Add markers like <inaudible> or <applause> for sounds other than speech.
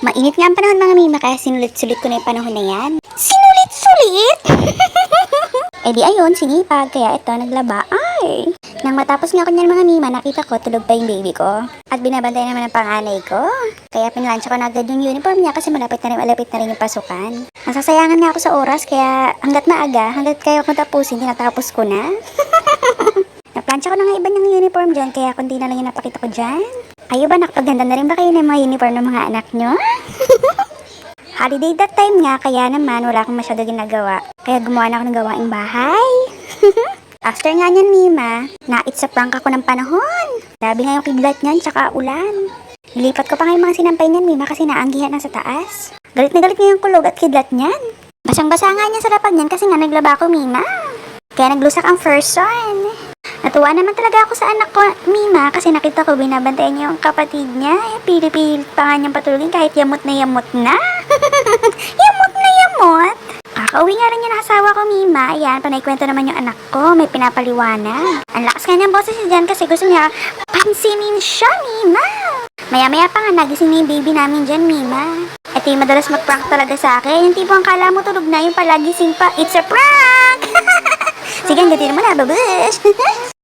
Mainit nga ang panahon mga mima kaya sinulit-sulit ko na yung panahon na yan. Sinulit-sulit? <laughs> eh di ayun, sinipag. Kaya ito, naglaba. Ay! Nang matapos nga ko niyan mga mima, nakita ko tulog pa yung baby ko. At binabantay naman ang panganay ko. Kaya pinlansya ko na agad yung uniform niya kasi malapit na rin, malapit na rin yung pasukan. Nasasayangan nga ako sa oras kaya hanggat maaga, hanggat kaya ko tapusin, tinatapos ko na. <laughs> Ko na nga iba ng uniform dyan kaya kundi na lang yung napakita ko dyan. Kayo ba, nakapaganda na rin ba kayo ng mga uniform ng mga anak nyo? <laughs> Holiday that time nga, kaya naman wala akong masyado ginagawa. Kaya gumawa na ako ng gawaing bahay. <laughs> After nga niyan, Mima, nait sa prank ako ng panahon. Grabe nga yung kidlat niyan, tsaka ulan. Nilipat ko pa nga yung mga sinampay niyan, Mima, kasi naanggihan na sa taas. Galit na galit nga yung kulog at kidlat niyan. Basang-basa nga niya sa lapag niyan kasi nga naglaba ko, Mima. Kaya naglusak ang first son. Natuwa naman talaga ako sa anak ko, Mima, kasi nakita ko binabantayan niya yung kapatid niya. Pilit-pilit pa nga niyang patulogin kahit yamot na yamot na. <laughs> yamot na yamot. Kakauwi nga rin yung asawa ko, Mima. Ayan, panaykwento naman yung anak ko. May pinapaliwanag. Ang lakas nga niyang boses dyan kasi gusto niya pansinin siya, Mima. Maya-maya pa nga nagising na yung baby namin dyan, Mima. Ito yung madalas mag-prank talaga sa akin. Yung tipong kala mo tulog na yung palagising pa. It's a prank! <laughs> Sige, hanggang mo na, babush! <laughs>